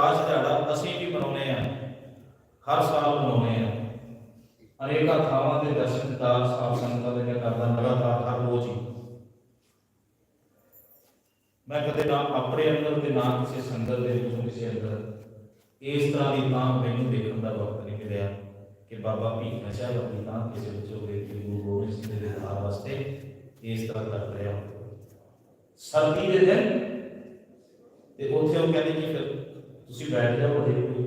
ਪ੍ਰਕਾਸ਼ ਦਿਹਾੜਾ ਅਸੀਂ ਵੀ ਮਨਾਉਂਦੇ ਆ ਹਰ ਸਾਲ ਮਨਾਉਂਦੇ ਆ ਅਨੇਕਾਂ ਥਾਵਾਂ ਤੇ ਦਰਸ਼ਨ ਦਿਦਾਰ ਸਾਧ ਸੰਗਤਾਂ ਦੇ ਕਰਦਾ ਲਗਾਤਾਰ ਹਰ ਰੋਜ਼ ਹੀ। ਮੈਂ ਕਦੇ ਨਾ ਆਪਣੇ ਅੰਦਰ ਤੇ ਨਾ ਕਿਸੇ ਸੰਗਤ ਦੇ ਵਿੱਚੋਂ ਕਿਸੇ ਅੰਦਰ ਇਸ ਤਰ੍ਹਾਂ ਦੀ ਤਾਂ ਮੈਨੂੰ ਦੇਖਣ ਦਾ ਵਕਤ ਨਹੀਂ ਮਿਲਿਆ ਕਿ ਬਾਬਾ ਭੀਮ ਨਸ਼ਾ ਆਪਣੀ ਤਾਂ ਕਿਸੇ ਵਿੱਚ ਹੋਵੇ ਕਿ ਗੁਰੂ ਗੋਬਿੰਦ ਸਿੰਘ ਦੇ ਦਿਦਾਰ ਵਾਸਤੇ ਇਸ ਤਰ੍ਹਾਂ ਕਰ ਰਿਹਾ ਸਰਦੀ ਦੇ ਦਿਨ ਤੇ ਉੱਥੇ ਉਹ ਕਹਿੰਦੇ ਜੀ ਫਿਰ ਤੁਸੀਂ ਬੈਠ ਜਾਓ ਅਜੇ ਕੋਈ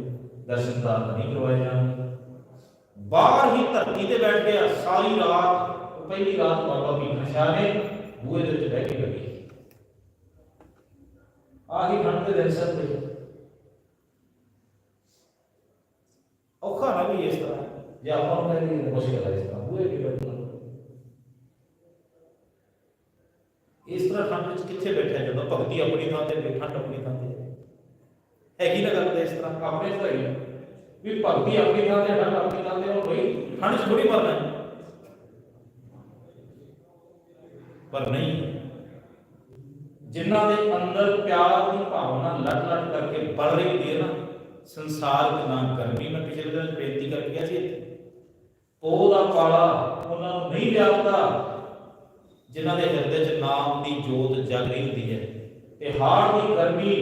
ਦਰਸ਼ਨ ਦਾਨ ਨਹੀਂ ਕਰਵਾਏ ਜਾਣਗੇ। ਬਾਹਰ ਹੀ ਧਰਤੀ ਤੇ ਬੈਠ ਗਿਆ ਸਾਰੀ ਰਾਤ, ਉਹ ਪਹਿਲੀ ਰਾਤ ਬਾਬਾ ਭੀਮ ਸ਼ਾਹ ਨੇ ਬੂਹੇ ਦੇ ਵਿੱਚ ਬਹਿ ਕੇ ਲੱਗੀ ਆਹੀ ਠੰਡ ਦੇ ਦਿਨ ਸਰ ਤੇ ਔਖਾ ਨਾ ਵੀ ਇਸ ਤਰ੍ਹਾਂ, ਜੇ ਆਪਾਂ ਨੂੰ ਕਹਿੰਦੇ ਮੁਸ਼ਕਿਲ ਹੈ ਇਸ ਤਰ੍ਹਾਂ, ਬੂਹੇ ਕੇ ਬੈਠਣਾ। ਇਸ ਤਰ੍ਹਾਂ ਠੰਡ ਵਿੱਚ ਕਿੱਥੇ ਬੈਠਿਆ ਜਦੋਂ ਭਗਤੀ ਆਪਣੀ ਥਾਂ ਤੇ ਤੇ ਠੰਡ ਆਪਣੀ ਥਾਂ ਤੇ ਹੈਗੀ ਨਾ ਗੱਲ ਤੇ ਇਸ ਤਰ੍ਹਾਂ। ਆਪਣੇ ਤਾਂ ਹੀ ਵੀ ਭਗਤੀ ਆਪਣੀ ਥਾਂ ਤੇ ਠੰਡ ਆਪਣੀ ਥਾਂ ਤੇ ਉਹ ਬਈ 'ਚ ਥੋੜੀ ਮਰਨਾ ਹੈ। ਪਰ ਨਹੀਂ। ਜਿਨ੍ਹਾਂ ਦੇ ਅੰਦਰ ਪਿਆਰ ਦੀ ਭਾਵਨਾ ਲਟ ਲਟ ਕਰਕੇ ਬਲ ਰਹੀ ਹੁੰਦੀ ਹੈ ਨਾ ਸੰਸਾਰਕ ਨਾ ਕਰਮੀ ਮੈਂ ਪਿਛਲੇ ਦਿਨ ਬੇਨਤੀ ਕਰਕੇ ਗਿਆ ਸੀ ਇੱਥੇ। ਉਹਦਾ ਪਾਲਾ ਉਹਨਾਂ ਨੂੰ ਨਹੀਂ ਜਾਪਦਾ ਜਿਨ੍ਹਾਂ ਦੇ ਹਿਰਦੇ 'ਚ ਨਾਮ ਦੀ ਜੋਤ ਜਗ ਰਹੀ ਹੁੰਦੀ ਹੈ। ਤੇ ਹਾੜ ਦੀ ਗਰਮੀ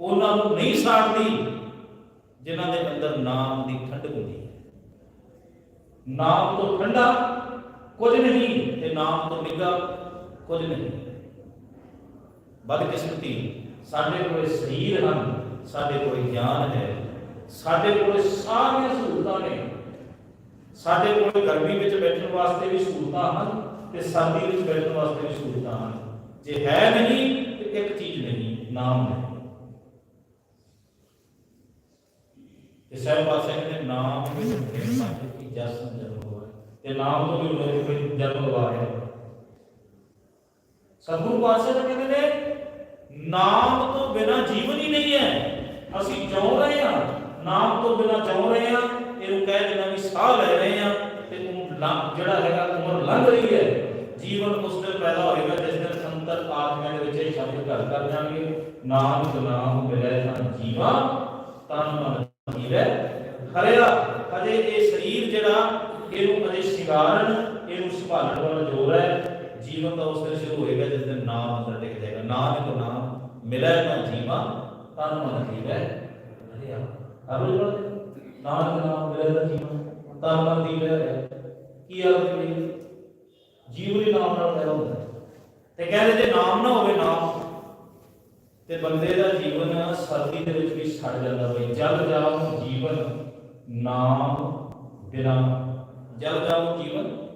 ਉਹਨਾਂ ਨੂੰ ਨਹੀਂ ਸਾੜਦੀ, ਜਿਨ੍ਹਾਂ ਦੇ ਅੰਦਰ ਨਾਮ ਦੀ ਠੰਡ ਹੁੰਦੀ ਹੈ। ਨਾਮ ਤੋਂ ਠੰਡਾ ਕੁਝ ਨਹੀਂ ਤੇ ਨਾਮ ਤੋਂ ਨਿੱਘਾ ਕੁਝ ਨਹੀਂ। ਬਦਕਿਸਮਤੀ, ਸਾਡੇ ਕੋਲ ਸਰੀਰ ਹਨ, ਸਾਡੇ ਕੋਲ ਗਿਆਨ ਹੈ, ਸਾਡੇ ਕੋਲ ਸਾਰੀਆਂ ਸਹੂਲਤਾਂ ਨੇ। ਸਾਡੇ ਕੋਲ ਗਰਮੀ ਵਿੱਚ ਬੈਠਣ ਵਾਸਤੇ ਵੀ ਸਹੂਲਤਾਂ ਹਨ ਤੇ ਸਰਦੀ ਵਿੱਚ ਬੈਠਣ ਵਾਸਤੇ ਵੀ ਸਹੂਲਤਾਂ ਹਨ। ਜੇ ਹੈ ਨਹੀਂ ਤੇ ਇੱਕ ਚੀਜ਼ ਨਹੀਂ, ਨਾਮ ਨਹੀਂ। ਤੇ ਸਾਹਿਬ ਪਾਸੇ ਕਹਿੰਦੇ ਨਾਮ ਵਿੱਚ ਪ੍ਰੇਮ ਪੰਜ ਕੀ ਜਸਨ ਜਨਮ ਹੋਇਆ ਤੇ ਨਾਮ ਤੋਂ ਵੀ ਉਹਨੇ ਕੋਈ ਜਨਮ ਲਵਾ ਸਤਿਗੁਰੂ ਪਾਤਸ਼ਾਹ ਤਾਂ ਕਹਿੰਦੇ ਨੇ, ਨਾਮ ਤੋਂ ਬਿਨਾ ਜੀਵਨ ਹੀ ਨਹੀਂ ਹੈ। ਅਸੀਂ ਜਿਉ ਰਹੇ ਹਾਂ, ਨਾਮ ਤੋਂ ਬਿਨਾ ਜਿਉ ਰਹੇ ਹਾਂ, ਇਹਨੂੰ ਕਹਿ ਦੇਣਾ ਵੀ ਸਾਹ ਲੈ ਰਹੇ ਹਾਂ ਤੇ ਉਹ ਜਿਹੜਾ ਹੈਗਾ ਉਮਰ ਲੰਘ ਰਹੀ ਹੈ, ਜੀਵਨ ਉਸ ਦਿਨ ਪੈਦਾ ਹੋਏਗਾ ਜਿਸ ਦਿਨ ਸੰਤਰ ਆਤਮਾ ਦੇ ਵਿੱਚ ਇਹ ਸ਼ਬਦ ਘਰ ਕਰ ਜਾਣਗੇ। ਨਾਮ ਨਾਮ ਮਿਲੇ ਤਾਂ ਜੀਵਾ ਤਨ ਮਨ ਜੀਵੈ ਹਰਿਆ ਅਜੇ ਇਹ ਸਰੀਰ ਜਿਹੜਾ, ਇਹਨੂੰ ਅਜੇ ਸ਼ਿੰਗਾਰਨ, ਇਹਨੂੰ ਸੰਭਾਲਣ ਵਾਲਾ ਜੋਰ ਹੈ। ਜੀਵਨ ਦਾ ਉਸ ਦਿਨ ਸ਼ੁਰੂ ਹੋਏਗਾ ਜਿਸ ਦਿਨ ਨਾਮ ਅੰਦਰ ਟਿਕ ਜਾਏਗਾ। ਨਾਮ ਕੋ ਨਾਮ ਮਿਲੇ ਤਾਂ ਜੀਵਾ ਤਨ ਮਨ ਜੀਵੈ ਹਰਿਆ ਹਰ ਰੋਜ਼ ਪੜ੍ਹਦੇ ਹੋ? ਨਾਨਕ ਨਾਮ ਮਿਲੇ ਤਾਂ ਜੀਵਾ ਤਨ ਮਨ ਜੀਵੈ ਕੀ ਅਰਥ ਹੈ ਜੀਵ ਹੀ ਨਾਮ ਨਾਲ ਪੈਦਾ ਹੁੰਦਾ ਹੈ। ਤੇ ਕਹਿੰਦੇ ਜੇ ਨਾਮ ਨਾ ਹੋਵੇ, ਨਾਮ ਤੇ ਬੰਦੇ ਦਾ ਜੀਵਨ ਸਰਦੀ ਦੇ ਵਿੱਚ ਵੀ ਸੜ ਜਾਂਦਾ ਬਈ। ਜਲ ਜਾਉ ਜੀਵਨ, ਨਾਮ, ਬਿਨਾ। ਜਲ ਜਾਉ ਜੀਵਨ?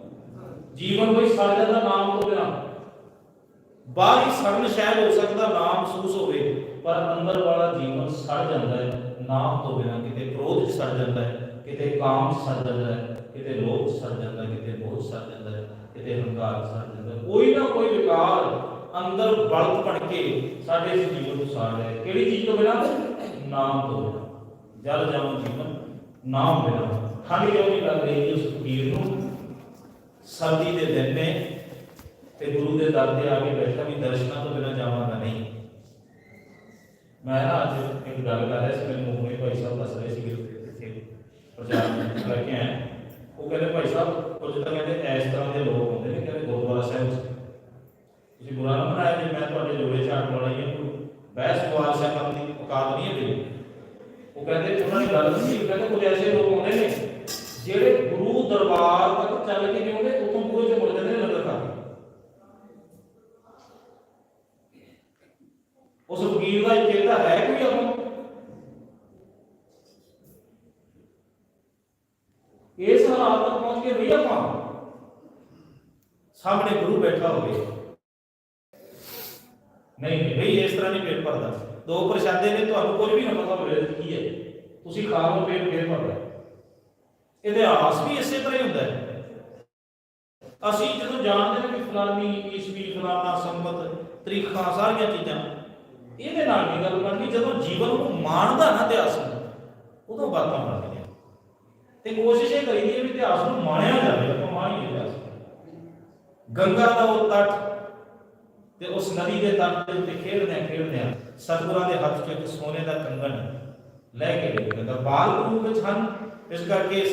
ਜੀਵਨ ਕੋਈ ਸੜ ਜਾਂਦਾ ਨਾਮ ਤੋਂ ਬਿਨਾ। ਬਾਹਰੀ ਸੜਨ ਸ਼ਾਇਦ ਹੋ ਸਕਦਾ ਨਾਮ ਮਹਿਸੂਸ ਹੋਵੇ, ਪਰ ਅੰਦਰ ਵਾਲਾ ਜੀਵਨ ਸੜ ਜਾਂਦਾ ਹੈ, ਨਾਮ ਤੋਂ ਬਿਨਾ। ਕਿਤੇ ਕ੍ਰੋਧ ਸੜ ਜਾਂਦਾ ਹੈ, ਕਿਤੇ ਕਾਮ ਸੜ ਜਾਂਦਾ ਹੈ, ਕਿਤੇ ਲੋਭ ਸੜ ਜਾਂਦਾ ਕਿਤੇ ਮੋਹ ਸੜ ਜਾਂਦਾ ਹੈ, ਕਿਤੇ ਹੰਕਾਰ ਸੜ ਜਾਂਦਾ ਕੋਈ ਨਾ ਕੋਈ ਅੰਦਰ ਬਲਤ ਬਣ ਕੇ ਸਾਡੇ ਇਸ ਜੀਵਨ ਨੂੰ ਸਾੜ ਰਿਹਾ ਹੈ। ਕਿਹੜੀ ਚੀਜ਼ ਤੋਂ ਬਿਨਾ? ਨਾਮ ਤੋਂ ਜਲ ਜਾਉ ਜੀਵਨ, ਨਾਮ ਬਿਨਾ। ਠੰਡ ਕਿਉਂ ਲੱਗ ਰਹੀ ਉਸ ਫਕੀਰ ਨੂੰ? ਸਰਦੀ ਦੇ ਦਿਨ ਨੇ ਤੇ ਗੁਰੂ ਦੇ ਦਰ ਤੇ ਆ ਕੇ ਬੈਠਾ ਵੀ ਦਰਸ਼ਨਾਂ ਤੋਂ ਬਿਨਾ ਜਾਵਾਂਗਾ ਨਹੀਂ। ਮੈਂ ਨਾ ਅੱਜ ਇੱਕ ਗੱਲ ਕਰ ਰਿਹਾ ਸੀ, ਮੈਨੂੰ ਮੋਹਣੇ ਭਾਈ ਸਾਹਿਬ ਦੱਸ ਰਹੇ ਸੀ ਕਿ ਪ੍ਰਚਾਰ ਕਰਕੇ ਆਏ ਉਹ ਕਹਿੰਦੇ ਭਾਈ ਸਾਹਿਬ, ਕੁਝ ਤਾਂ ਕਹਿੰਦੇ ਇਸ ਤਰ੍ਹਾਂ ਦੇ ਲੋਕ ਹੁੰਦੇ ਨੇ, ਕਹਿੰਦੇ ਗੁਰਦੁਆਰਾ ਸਾਹਿਬ ਤੁਸੀਂ ਬੁਰਾ ਨਾ ਬਣਾਇਆ ਜੇ ਮੈਂ ਤੁਹਾਡੇ ਜੋੜੇ ਝਾੜ ਵਾਲੀ ਹਾਂ ਬਹਿਸ ਸਵਾਲ ਸਾਹਿਬ ਕਰਨ ਦੀ, ਔਕਾਤ ਨਹੀਂ ਹੈ ਮੇਰੀ ਉਹ ਕਹਿੰਦੇ, ਉਹਨਾਂ ਨੇ ਗੱਲ ਸੀ ਕਹਿੰਦੇ ਕੁਝ ਐਸੇ ਲੋਕ ਆਉਂਦੇ ਨੇ, ਜਿਹੜੇ ਗੁਰੂ ਦਰਬਾਰ ਤੱਕ ਚੱਲ ਕੇ ਨਹੀਂ ਆਉਂਦੇ ਪੂਰੇ ਚ ਮੁੜ ਜਾਂਦੇ ਲੰਗਰ ਖਾ ਕੇ ਉਸ ਫਕੀਰ ਦਾ ਚੇਤਾ ਹੈ ਕੋਈ ਆਪਾਂ ਇਸ ਹਾਲਾਤ ਤੱਕ ਪਹੁੰਚ ਕੇ ਨਹੀਂ ਆਪਾਂ। ਸਾਹਮਣੇ ਗੁਰੂ ਬੈਠਾ ਹੋਵੇ। ਨਹੀਂ ਨਹੀਂ ਬਈ ਇਸ ਤਰ੍ਹਾਂ ਨਹੀਂ ਪੇਟ ਭਰਦਾ। ਦੋ ਪ੍ਰਸ਼ਾਦੇ ਨੇ, ਤੁਹਾਨੂੰ ਕੁਝ ਵੀ ਨਾ ਪਤਾ ਹੋਵੇ, ਕੀ ਹੈ। ਤੁਸੀਂ ਖਾ ਲਓ, ਪੇਟ ਫੇਰ ਭਰਦਾ ਇਤਿਹਾਸ ਵੀ ਇਸੇ ਤਰ੍ਹਾਂ ਹੀ ਹੁੰਦਾ ਹੈ। ਅਸੀਂ ਜਦੋਂ ਜਾਣਦੇ ਨੇ ਕਿ ਫਲਾਨੀ ਈਸਵੀ, ਫਲਾਨਾ ਸੰਮਤ, ਤਰੀਖਾਂ, ਸਾਰੀਆਂ ਚੀਜ਼ਾਂ, ਇਹਦੇ ਨਾਲ ਨਹੀਂ ਗੱਲ ਬਣਨੀ ਜਦੋਂ ਜੀਵਨ ਨੂੰ ਮਾਣਦਾ ਨਾ ਇਤਿਹਾਸ ਨੂੰ ਉਦੋਂ ਬਾਤਾਂ ਬਣਦੀਆਂ। ਤੇ ਕੋਸ਼ਿਸ਼ ਇਹ ਕਰੀਦੀ ਹੈ ਵੀ ਇਤਿਹਾਸ ਨੂੰ ਮਾਣਿਆ ਜਾਵੇ, ਆਪਾਂ ਮਾਣੀਏ ਇਤਿਹਾਸ ਗੰਗਾ ਦਾ ਉਹ ਤੱਟ ਤੇ ਉਸ ਨਦੀ ਦੇ ਤੱਟ ਦੇ ਉੱਤੇ ਖੇਡਦਿਆਂ ਖੇਡਦਿਆਂ ਸਤਿਗੁਰਾਂ ਦੇ ਹੱਥ 'ਚ ਇੱਕ ਸੋਨੇ ਦਾ ਕੰਗਣ ਲੈ ਕੇ ਗਏ ਤਾਂ ਬਾਲ ਰੂਪ ਵਿੱਚ ਹਨ। ਇਸ ਕਰਕੇ